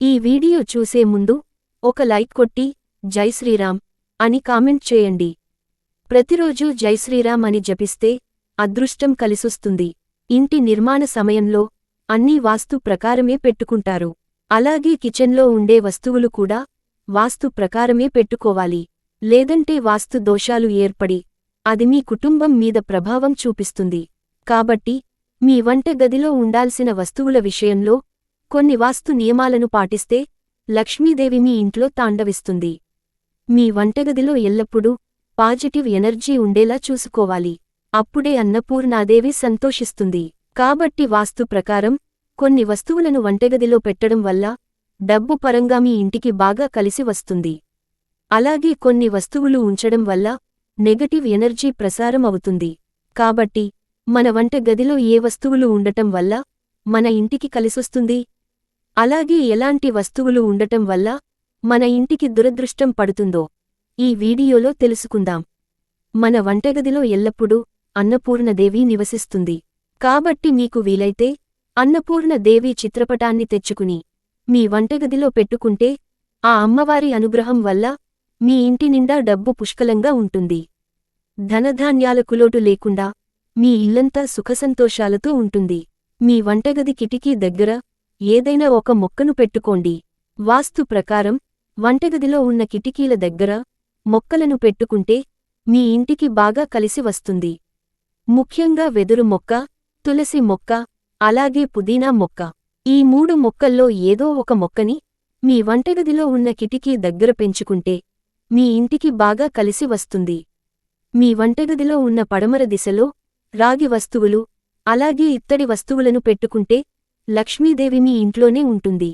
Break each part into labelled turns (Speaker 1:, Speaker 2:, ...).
Speaker 1: ఈ వీడియో చూసే ముందు ఒక లైక్ కొట్టి జై శ్రీరామ్ అని కామెంట్ చేయండి. ప్రతిరోజూ జై శ్రీరామ్ అని జపిస్తే అదృష్టం కలిసొస్తుంది. ఇంటి నిర్మాణ సమయంలో అన్నీ వాస్తు ప్రకారమే పెట్టుకుంటారు. అలాగే కిచెన్లో ఉండే వస్తువులు కూడా వాస్తు ప్రకారమే పెట్టుకోవాలి. లేదంటే వాస్తు దోషాలు ఏర్పడి అది మీ కుటుంబం మీద ప్రభావం చూపిస్తుంది. కాబట్టి మీ వంట గదిలో ఉండాల్సిన వస్తువుల విషయంలో కొన్ని వాస్తు నియమాలను పాటిస్తే లక్ష్మీదేవి మీ ఇంట్లో తాండవిస్తుంది. మీ వంటగదిలో ఎల్లప్పుడూ పాజిటివ్ ఎనర్జీ ఉండేలా చూసుకోవాలి. అప్పుడే అన్నపూర్ణాదేవి సంతోషిస్తుంది. కాబట్టి వాస్తు ప్రకారం కొన్ని వస్తువులను వంటగదిలో పెట్టడం వల్ల డబ్బు పరంగా మీ ఇంటికి బాగా కలిసి వస్తుంది. అలాగే కొన్ని వస్తువులు ఉంచడం వల్ల నెగటివ్ ఎనర్జీ ప్రసారం అవుతుంది. కాబట్టి మన వంట గదిలో ఏ వస్తువులు ఉండటం వల్ల మన ఇంటికి కలిసొస్తుంది? అలాగే ఎలాంటి వస్తువులు ఉండటం వల్ల మన ఇంటికి దురదృష్టం పడుతుందో ఈ వీడియోలో తెలుసుకుందాం. మన వంటగదిలో ఎల్లప్పుడూ అన్నపూర్ణదేవి నివసిస్తుంది. కాబట్టి మీకు వీలైతే అన్నపూర్ణదేవి చిత్రపటాన్ని తెచ్చుకుని మీ వంటగదిలో పెట్టుకుంటే ఆ అమ్మవారి అనుగ్రహం వల్ల మీ ఇంటి నిండా డబ్బు పుష్కలంగా ఉంటుంది. ధనధాన్యాల కులోటు లేకుండా మీ ఇల్లంతా సుఖసంతోషాలతో ఉంటుంది. మీ వంటగది కిటికీ దగ్గర ఏదైనా ఒక మొక్కను పెట్టుకోండి. వాస్తు ప్రకారం వంటగదిలో ఉన్న కిటికీల దగ్గర మొక్కలను పెట్టుకుంటే మీ ఇంటికి బాగా కలిసి వస్తుంది. ముఖ్యంగా వెదురు మొక్క తులసి మొక్క అలాగే పుదీనా మొక్క. ఈ మూడు మొక్కల్లో ఏదో ఒక మొక్కని మీ వంటగదిలో ఉన్న కిటికీ దగ్గర పెంచుకుంటే మీ ఇంటికి బాగా కలిసి వస్తుంది. మీ వంటగదిలో ఉన్న పడమర దిశలో రాగి వస్తువులు అలాగే ఇత్తడి వస్తువులను పెట్టుకుంటే లక్ష్మీదేవి మీ ఇంట్లోనే ఉంటుంది.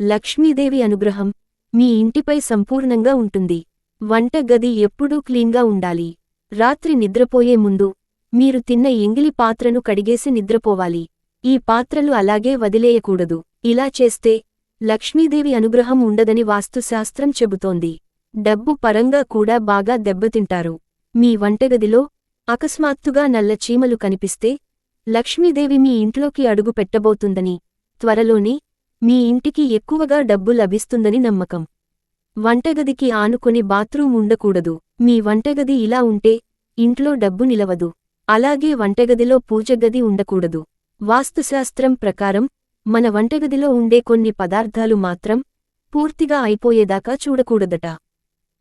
Speaker 1: లక్ష్మీదేవి అనుగ్రహం మీ ఇంటిపై సంపూర్ణంగా ఉంటుంది. వంట గది ఎప్పుడూ క్లీన్గా ఉండాలి. రాత్రి నిద్రపోయే ముందు మీరు తిన్న ఎంగిలి పాత్రను కడిగేసి నిద్రపోవాలి. ఈ పాత్రలు అలాగే వదిలేయకూడదు. ఇలా చేస్తే లక్ష్మీదేవి అనుగ్రహం ఉండదని వాస్తుశాస్త్రం చెబుతోంది. డబ్బు పరంగా కూడా బాగా దెబ్బతింటారు. మీ వంటగదిలో అకస్మాత్తుగా నల్ల చీమలు కనిపిస్తే లక్ష్మీదేవి మీ ఇంట్లోకి అడుగు పెట్టబోతుందని త్వరలోనే మీ ఇంటికి ఎక్కువగా డబ్బు లభిస్తుందని నమ్మకం. వంటగదికి ఆనుకొని బాత్రూం ఉండకూడదు. మీ వంటగది ఇలా ఉంటే ఇంట్లో డబ్బు నిలవదు. అలాగే వంటగదిలో పూజగది ఉండకూడదు. వాస్తుశాస్త్రం ప్రకారం మన వంటగదిలో ఉండే కొన్ని పదార్థాలు మాత్రం పూర్తిగా అయిపోయేదాకా చూడకూడదట.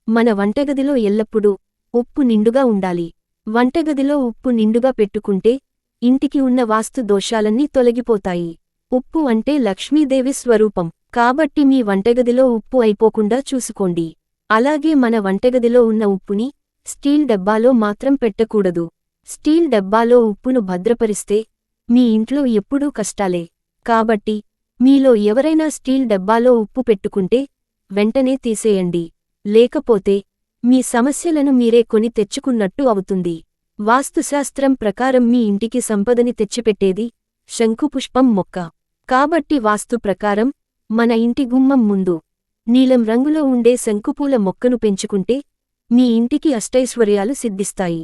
Speaker 1: మన వంటగదిలో ఎల్లప్పుడూ ఉప్పు నిండుగా ఉండాలి. వంటగదిలో ఉప్పు నిండుగా పెట్టుకుంటే ఇంటికి ఉన్న వాస్తు దోషాలన్నీ తొలగిపోతాయి. ఉప్పు అంటే లక్ష్మీదేవి స్వరూపం. కాబట్టి మీ వంటగదిలో ఉప్పు అయిపోకుండా చూసుకోండి. అలాగే మన వంటగదిలో ఉన్న ఉప్పుని స్టీల్ డబ్బాలో మాత్రం పెట్టకూడదు. స్టీల్ డబ్బాలో ఉప్పును భద్రపరిస్తే మీ ఇంట్లో ఎప్పుడూ కష్టాలే. కాబట్టి మీలో ఎవరైనా స్టీల్ డబ్బాలో ఉప్పు పెట్టుకుంటే వెంటనే తీసేయండి. లేకపోతే మీ సమస్యలను మీరే కొని తెచ్చుకున్నట్టు అవుతుంది. వాస్తుశాస్త్రం ప్రకారం మీ ఇంటికి సంపదని తెచ్చిపెట్టేది శంకుపుష్పం మొక్క. కాబట్టి వాస్తు ప్రకారం మన ఇంటి గుమ్మం ముందు నీలం రంగులో ఉండే శంకుపూల మొక్కను పెంచుకుంటే మీ ఇంటికి అష్టైశ్వర్యాలు సిద్ధిస్తాయి.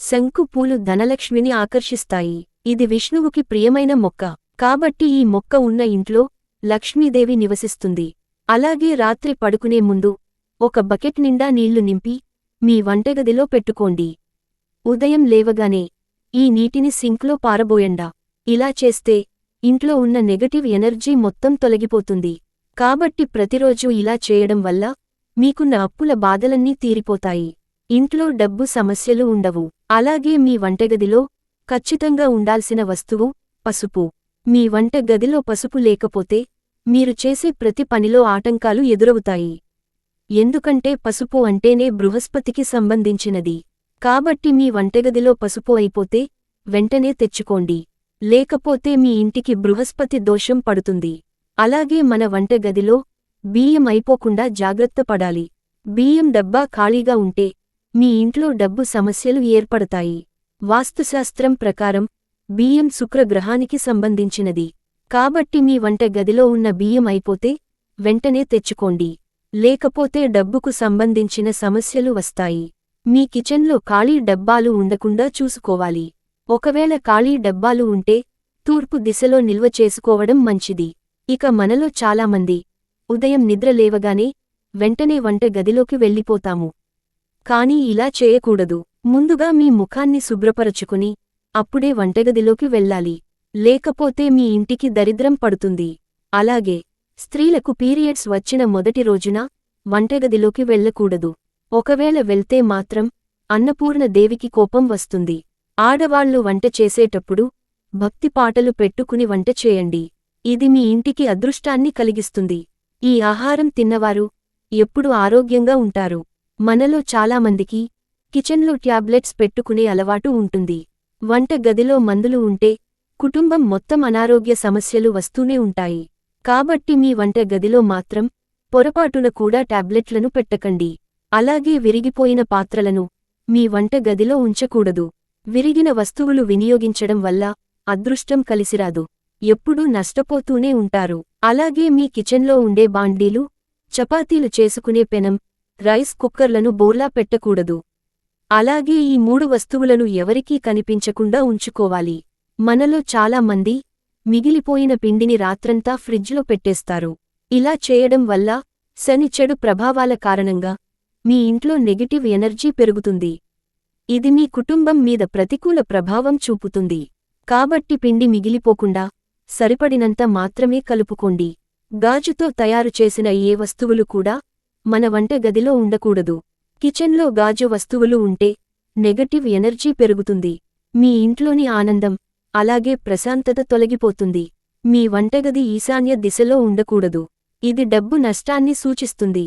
Speaker 1: శంకుపూలు ధనలక్ష్మిని ఆకర్షిస్తాయి. ఇది విష్ణువుకి ప్రియమైన మొక్క. కాబట్టి ఈ మొక్క ఉన్న ఇంట్లో లక్ష్మీదేవి నివసిస్తుంది. అలాగే రాత్రి పడుకునే ముందు ఒక బకెట్ నిండా నీళ్ళు నింపి మీ వంటగదిలో పెట్టుకోండి. ఉదయం లేవగానే ఈ నీటిని సింక్లో పారబోయండా. ఇలా చేస్తే ఇంట్లో ఉన్న నెగటివ్ ఎనర్జీ మొత్తం తొలగిపోతుంది. కాబట్టి ప్రతిరోజూ ఇలా చేయడం వల్ల మీకున్న అప్పుల బాధలన్నీ తీరిపోతాయి. ఇంట్లో డబ్బు సమస్యలు ఉండవు. అలాగే మీ వంటగదిలో ఖచ్చితంగా ఉండాల్సిన వస్తువు పసుపు. మీ వంట గదిలో పసుపు లేకపోతే మీరు చేసే ప్రతి పనిలో ఆటంకాలు ఎదురవుతాయి. ఎందుకంటే పసుపు అంటేనే బృహస్పతికి సంబంధించినది. కాబట్టి మీ వంటగదిలో పసుపు అయిపోతే వెంటనే తెచ్చుకోండి. లేకపోతే మీ ఇంటికి బృహస్పతి దోషం పడుతుంది. అలాగే మన వంటగదిలో బియ్యం అయిపోకుండా జాగ్రత్త పడాలి. బియ్యం డబ్బా ఖాళీగా ఉంటే మీ ఇంట్లో డబ్బు సమస్యలు ఏర్పడతాయి. వాస్తుశాస్త్రం ప్రకారం బియ్యం శుక్రగ్రహానికి సంబంధించినది. కాబట్టి మీ వంట గదిలో ఉన్న బియ్యం అయిపోతే వెంటనే తెచ్చుకోండి. లేకపోతే డబ్బుకు సంబంధించిన సమస్యలు వస్తాయి. మీ కిచెన్లో ఖాళీ డబ్బాలు ఉండకుండా చూసుకోవాలి. ఒకవేళ ఖాళీ డబ్బాలు ఉంటే తూర్పు దిశలో నిల్వ చేసుకోవడం మంచిది. ఇక మనలో చాలామంది ఉదయం నిద్ర లేవగానే వెంటనే వంట గదిలోకి వెళ్ళిపోతాము. కానీ ఇలా చేయకూడదు. ముందుగా మీ ముఖాన్ని శుభ్రపరచుకుని అప్పుడే వంటగదిలోకి వెళ్ళాలి. లేకపోతే మీ ఇంటికి దరిద్రం పడుతుంది. అలాగే స్త్రీలకు పీరియడ్స్ వచ్చిన మొదటి రోజున వంటగదిలోకి వెళ్ళకూడదు. ఒకవేళ వెళ్తే మాత్రం అన్నపూర్ణ దేవికి కోపం వస్తుంది. ఆడవాళ్ళు వంట చేసేటప్పుడు భక్తి పాటలు పెట్టుకుని వంట చేయండి. ఇది మీ ఇంటికి అదృష్టాన్ని కలిగిస్తుంది. ఈ ఆహారం తిన్నవారు ఎప్పుడు ఆరోగ్యంగా ఉంటారు. మనలో చాలామందికి కిచెన్లో ట్యాబ్లెట్స్ పెట్టుకునే అలవాటు ఉంటుంది. వంట గదిలో మందులు ఉంటే కుటుంబం మొత్తం అనారోగ్య సమస్యలు వస్తూనే ఉంటాయి. కాబట్టి మీ వంట గదిలో మాత్రం పొరపాటున కూడా టాబ్లెట్లను పెట్టకండి. అలాగే విరిగిపోయిన పాత్రలను మీ వంట గదిలో ఉంచకూడదు. విరిగిన వస్తువులు వినియోగించడం వల్ల అదృష్టం కలిసిరాదు. ఎప్పుడూ నష్టపోతూనే ఉంటారు. అలాగే మీ కిచెన్లో ఉండే బాండీలు చపాతీలు చేసుకునే పెనం రైస్ కుక్కర్లను బోర్లా పెట్టకూడదు. అలాగే ఈ మూడు వస్తువులను ఎవరికీ కనిపించకుండా ఉంచుకోవాలి. మనలో చాలా మంది మిగిలిపోయిన పిండిని రాత్రంతా ఫ్రిడ్జ్లో పెట్టేస్తారు. ఇలా చేయడం వల్ల శని చెడు ప్రభావాల కారణంగా మీ ఇంట్లో నెగటివ్ ఎనర్జీ పెరుగుతుంది. ఇది మీ కుటుంబం మీద ప్రతికూల ప్రభావం చూపుతుంది. కాబట్టి పిండి మిగిలిపోకుండా సరిపడినంత మాత్రమే కలుపుకోండి. గాజుతో తయారు చేసిన ఏ వస్తువులు కూడా మన వంట గదిలో ఉండకూడదు. కిచెన్లో గాజు వస్తువులు ఉంటే నెగటివ్ ఎనర్జీ పెరుగుతుంది. మీ ఇంట్లోని ఆనందం అలాగే ప్రశాంతత తొలగిపోతుంది. మీ వంటగది ఈశాన్య దిశలో ఉండకూడదు. ఇది డబ్బు నష్టాన్ని సూచిస్తుంది.